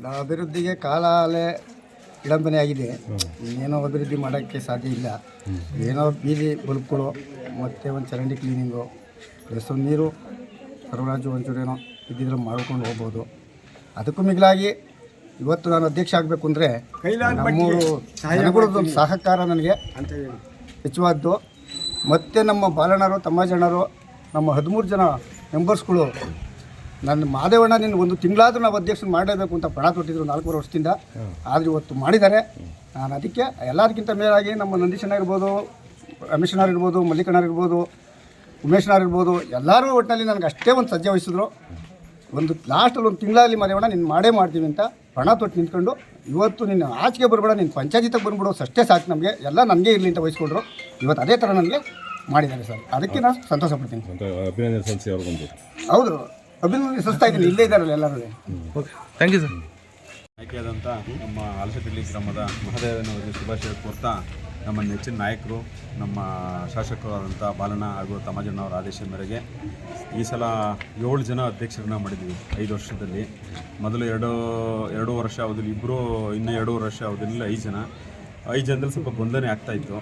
ಬಡ ಅಭಿವೃದ್ಧಿಗೆ ಕಾಲಾಲೆ ವಿಳಂಬನೆ ಆಗಿದೆ. ಇನ್ನೇನೋ ಅಭಿವೃದ್ಧಿ ಮಾಡೋಕ್ಕೆ ಸಾಧ್ಯ ಇಲ್ಲ. ಏನೋ ಬೀದಿ ಬಲ್ಬ್ಗಳು ಮತ್ತು ಒಂದು ಚರಂಡಿ ಕ್ಲೀನಿಂಗು ಪ್ಲಸ್ ಒಂದು ನೀರು ಸರಬರಾಜು ಒಂಚೂರು ಏನೋ ಇದ್ದಿದ್ರೆ ಮಾಡ್ಕೊಂಡು ಹೋಗ್ಬೋದು. ಅದಕ್ಕೂ ಮಿಗಿಲಾಗಿ ಇವತ್ತು ನಾನು ಅಧ್ಯಕ್ಷ ಆಗಬೇಕು ಅಂದರೆ ನಮ್ಮೂರು ಮೂರು ಸಹಕಾರ ನನಗೆ ಹೆಚ್ಚುವಾದ್ದು. ಮತ್ತು ನಮ್ಮ ಬಾಲಣ್ಣರು ಜನರು ನಮ್ಮ ಹದಿಮೂರು ಜನ ಮೆಂಬರ್ಸ್ಗಳು ನನ್ನ ಮಾದೇವಣ್ಣ ನಿನ್ನ ಒಂದು ತಿಂಗಳಾದರೂ ನಾವು ಅಧ್ಯಕ್ಷನ ಮಾಡಲೇಬೇಕು ಅಂತ ಪಣ ತೊಟ್ಟಿದ್ರು ನಾಲ್ಕೂವರೆ ವರ್ಷದಿಂದ. ಆದರೆ ಇವತ್ತು ಮಾಡಿದ್ದಾರೆ. ನಾನು ಅದಕ್ಕೆ ಎಲ್ಲದಕ್ಕಿಂತ ಮೇಲಾಗಿ ನಮ್ಮ ನಂದೀಶಣ್ಣ ಇರ್ಬೋದು ರಮೇಶಣ್ಣ ಇರ್ಬೋದು ಮಲ್ಲಿಕಣ್ಣ ಇರ್ಬೋದು ಉಮೇಶ್ನಾರ್ ಇರ್ಬೋದು ಎಲ್ಲರೂ ಒಟ್ಟಿನಲ್ಲಿ ನನಗೆ ಅಷ್ಟೇ ಒಂದು ಸಜ್ಜೆ ವಹಿಸಿದ್ರು. ಒಂದು ಲಾಸ್ಟಲ್ಲಿ ಒಂದು ತಿಂಗಳಲ್ಲಿ ಮಾದೇವಣ್ಣ ನೀನು ಮಾಡೇ ಮಾಡ್ತೀವಿ ಅಂತ ಪಣ ತೊಟ್ಟು ನಿಂತ್ಕೊಂಡು ಇವತ್ತು ನಿನ್ನ ಆಚೆಗೆ ಬರಬೇಡ ನೀನು ಪಂಚಾಯತಿಗೆ ಬಂದುಬಿಡೋ ಅಷ್ಟೇ ಸಾಕು ನಮಗೆ ಎಲ್ಲ ನನಗೆ ಇರಲಿ ಅಂತ ವಹಿಸ್ಕೊಂಡ್ರು ಇವತ್ತು ಅದೇ ಥರ ನನಗೆ ಮಾಡಿದ್ದಾರೆ ಸರ್. ಅದಕ್ಕೆ ನಾನು ಸಂತೋಷ ಪಡ್ತೀನಿ ಅಂತ ಅಭಿನಂದನೆ ಸಲ್ಲಿಸಿ ಅವ್ರಿಗೊಂದು. ಹೌದು. ಅಭಿನಂದನೆ ಇಲ್ಲೇ ಇದ್ದಾರಲ್ಲ ಎಲ್ಲರೂ. ಓಕೆ ಥ್ಯಾಂಕ್ ಯು ಸರ್ ಆಯ್ಕೆಯಾದಂಥ ನಮ್ಮ ಆಲಸಟಳ್ಳಿ ಗ್ರಾಮದ ಮಹದೇವನವರಿಗೆ ಶುಭಾಶಯ ಕೋರ್ತಾ ನಮ್ಮ ನೆಚ್ಚಿನ ನಾಯಕರು ನಮ್ಮ ಶಾಸಕರಾದಂಥ ಬಾಲಣ್ಣ ಹಾಗೂ ತಮ್ಮಜಣ್ಣ ಅವರ ಆದೇಶದ ಮೇರೆಗೆ ಈ ಸಲ ಏಳು ಜನ ಅಧ್ಯಕ್ಷರನ್ನ ಮಾಡಿದ್ವಿ ಐದು ವರ್ಷದಲ್ಲಿ. ಮೊದಲು ಎರಡು ಎರಡು ವರ್ಷ ಅವಧಿಯಲ್ಲಿ ಇಬ್ಬರು ಇನ್ನೂ ಎರಡೂವರೆ ವರ್ಷ ಅವಧಿಯಲ್ಲಿ ಐದು ಜನ. ಐದು ಜನದಲ್ಲಿ ಸ್ವಲ್ಪ ಗೊಂದನೆ ಆಗ್ತಾಯಿತ್ತು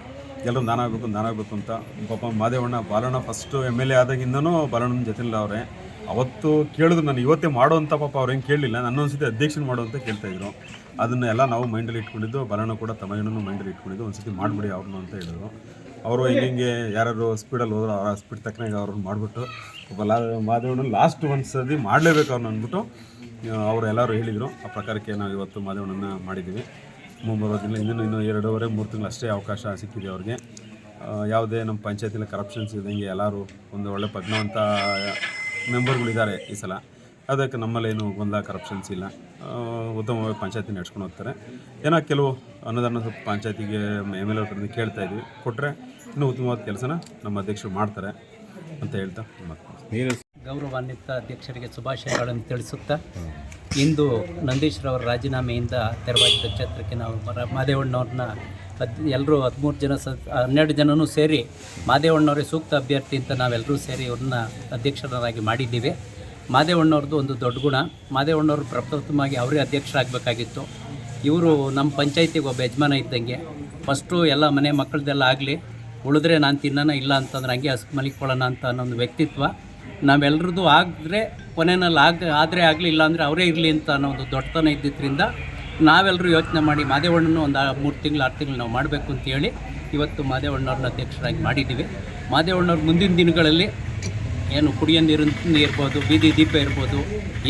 ಎಲ್ಲರೂ ನಾನಾಗಬೇಕು ನಾನಾಗಬೇಕು ಅಂತ. ಪಾಪ Madevanna Balanna first M L A ಆದಾಗಿಂದನೂ ಬಾಲಣ್ಣನ ಜೊತೆಲಿಲ್ಲ ಅವರೇ. ಅವತ್ತು ಕೇಳಿದ್ರು ನಾನು ಇವತ್ತೇ ಮಾಡೋ ಅಂತ ಪಾಪ ಅವ್ರು ಏನು ಕೇಳಲಿಲ್ಲ. ನನ್ನ ಒಂದ್ಸತಿ ಅಧ್ಯಕ್ಷನ ಮಾಡು ಅಂತ ಕೇಳ್ತಾ ಇದ್ರು. ಅದನ್ನ ಎಲ್ಲ ನಾವು ಮೈಂಡಲ್ಲಿ ಇಟ್ಕೊಂಡಿದ್ದು, ಬಲನ ಕೂಡ ತಮಗೂ ಮೈಂಡಲ್ಲಿ ಇಟ್ಕೊಂಡಿದ್ದು, ಒಂದ್ಸತಿ ಮಾಡಿಬಿಡಿ ಅವ್ರನ್ನ ಅಂತ ಹೇಳಿದ್ರು. ಅವರು ಹಿಂಗೆ ಯಾರು ಸ್ಪೀಡಲ್ಲಿ ಹೋದ್ರು ಅವರ ಸ್ಪೀಡ್ ತಕ್ಕನಾಗ ಅವ್ರನ್ನ ಮಾಡಿಬಿಟ್ಟು ಒಬ್ಬ ಲಾ ಮಾದೇವಣ್ಣ ಲಾಸ್ಟ್ ಒಂದ್ಸತಿ ಮಾಡಲೇಬೇಕು ಅವ್ರನ್ನ ಅಂದ್ಬಿಟ್ಟು ಅವರು ಎಲ್ಲರೂ ಹೇಳಿದರು. ಆ ಪ್ರಕಾರಕ್ಕೆ ನಾವು ಇವತ್ತು ಮಾದೇವಣ್ಣನ ಮಾಡಿದ್ದೀವಿ. ಮುಂಬರುವ ದಿನ ಇನ್ನೂ ಇನ್ನೂ ಎರಡೂವರೆ, ಮೂರು ತಿಂಗಳು ಅಷ್ಟೇ ಅವಕಾಶ ಸಿಕ್ಕಿದೆ ಅವ್ರಿಗೆ. ಯಾವುದೇ ನಮ್ಮ ಪಂಚಾಯತಿಲಿ ಕರಪ್ಷನ್ಸ್ ಇದ್ದಂಗೆ ಎಲ್ಲರೂ ಒಂದು ಒಳ್ಳೆ ಪದ್ಮವಂತ ಮೆಂಬರ್ಗಳಿದ್ದಾರೆ ಈ ಸಲ. ಅದಕ್ಕೆ ನಮ್ಮಲ್ಲೇನು ಗೊಂದಲ ಕರಪ್ಷನ್ಸ್ ಇಲ್ಲ. ಉತ್ತಮವಾಗಿ ಪಂಚಾಯತಿ ನಡ್ಸ್ಕೊಂಡು ಹೋಗ್ತಾರೆ. ಏನೋ ಕೆಲವು ಅನುದಾನ ಪಂಚಾಯತಿಗೆ ಎಂ ಎಲ್ ಎ ಕೇಳ್ತಾ ಇದ್ವಿ. ಕೊಟ್ಟರೆ ಇನ್ನೂ ಉತ್ತಮವಾದ ಕೆಲಸನ ನಮ್ಮ ಅಧ್ಯಕ್ಷರು ಮಾಡ್ತಾರೆ ಅಂತ ಹೇಳ್ತಾ ನೀನು ಗೌರವಾನ್ವಿತ ಅಧ್ಯಕ್ಷರಿಗೆ ಶುಭಾಶಯಗಳನ್ನು ತಿಳಿಸುತ್ತಾ, ಇಂದು ನಂದೀಶ್ರವರ ರಾಜೀನಾಮೆಯಿಂದ ತೆರವಾಗಿದ್ದ ಕ್ಷೇತ್ರಕ್ಕೆ ನಾವು ಮಹದೇವಣ್ಣವ್ರನ್ನ ಹದ್ ಎಲ್ಲರೂ ಹದಿಮೂರು ಜನ ಸ, ಹನ್ನೆರಡು ಜನನೂ ಸೇರಿ ಮಾದೇವಣ್ಣವರೇ ಸೂಕ್ತ ಅಭ್ಯರ್ಥಿ ಅಂತ ನಾವೆಲ್ಲರೂ ಸೇರಿ ಅವ್ರನ್ನ ಅಧ್ಯಕ್ಷರನ್ನಾಗಿ ಮಾಡಿದ್ದೀವಿ. ಮಾದೇವಣ್ಣವ್ರದ್ದು ಒಂದು ದೊಡ್ಡ ಗುಣ. ಮಾದೇವಣ್ಣವರು ಪ್ರಪ್ರಥಮವಾಗಿ ಅವರೇ ಅಧ್ಯಕ್ಷರಾಗಬೇಕಾಗಿತ್ತು. ಇವರು ನಮ್ಮ ಪಂಚಾಯತಿಗೆ ಒಬ್ಬ ಯಜಮಾನ ಇದ್ದಂಗೆ. ಫಸ್ಟು ಎಲ್ಲ ಮನೆ ಮಕ್ಕಳದೆಲ್ಲ ಆಗಲಿ, ಉಳಿದ್ರೆ ನಾನು ತಿನ್ನೋಣ ಇಲ್ಲ ಅಂತಂದ್ರೆ ಹಂಗೆ ಹಸ್, ಮಲಿಕೊಳ್ಳೋಣ ಅಂತ ಅನ್ನೋ ಒಂದು ವ್ಯಕ್ತಿತ್ವ. ನಾವೆಲ್ಲರದ್ದು ಆದರೆ ಕೊನೆಯಲ್ಲಿ ಆಗ, ಆದರೆ ಆಗಲಿ ಇಲ್ಲ ಅಂದರೆ ಅವರೇ ಇರಲಿ ಅಂತ ಅನ್ನೋ ಒಂದು ದೊಡ್ಡತನ ಇದ್ದಿದ್ದರಿಂದ ನಾವೆಲ್ಲರೂ ಯೋಚನೆ ಮಾಡಿ ಮಾದೇವಣ್ಣನ ಒಂದು ಮೂರು ತಿಂಗಳು, ಆರು ತಿಂಗಳು ನಾವು ಮಾಡಬೇಕು ಅಂತ ಹೇಳಿ ಇವತ್ತು ಮಾದೇವಣ್ಣವ್ರನ್ನ ಅಧ್ಯಕ್ಷರಾಗಿ ಮಾಡಿದ್ದೀವಿ. ಮಾದೇವಣ್ಣವ್ರ ಮುಂದಿನ ದಿನಗಳಲ್ಲಿ ಏನು ಕುಡಿಯೋ ನೀರು ಇರ್ಬೋದು, ಬೀದಿ ದೀಪ ಇರ್ಬೋದು,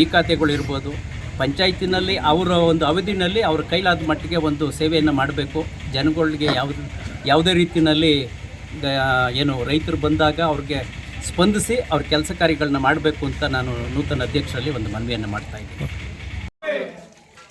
ಈ ಖಾತೆಗಳು ಇರ್ಬೋದು, ಪಂಚಾಯತಿನಲ್ಲಿ ಅವರ ಒಂದು ಅವಧಿನಲ್ಲಿ ಅವ್ರ ಕೈಲಾದ ಮಟ್ಟಿಗೆ ಒಂದು ಸೇವೆಯನ್ನು ಮಾಡಬೇಕು. ಜನಗಳಿಗೆ ಯಾವುದು, ಯಾವುದೇ ರೀತಿಯಲ್ಲಿ ಏನು ರೈತರು ಬಂದಾಗ ಅವ್ರಿಗೆ ಸ್ಪಂದಿಸಿ ಅವ್ರ ಕೆಲಸ ಕಾರ್ಯಗಳನ್ನ ಮಾಡಬೇಕು ಅಂತ ನಾನು ನೂತನ ಅಧ್ಯಕ್ಷರಲ್ಲಿ ಒಂದು ಮನವಿಯನ್ನು ಮಾಡ್ತಾ ಇದ್ದೀನಿ.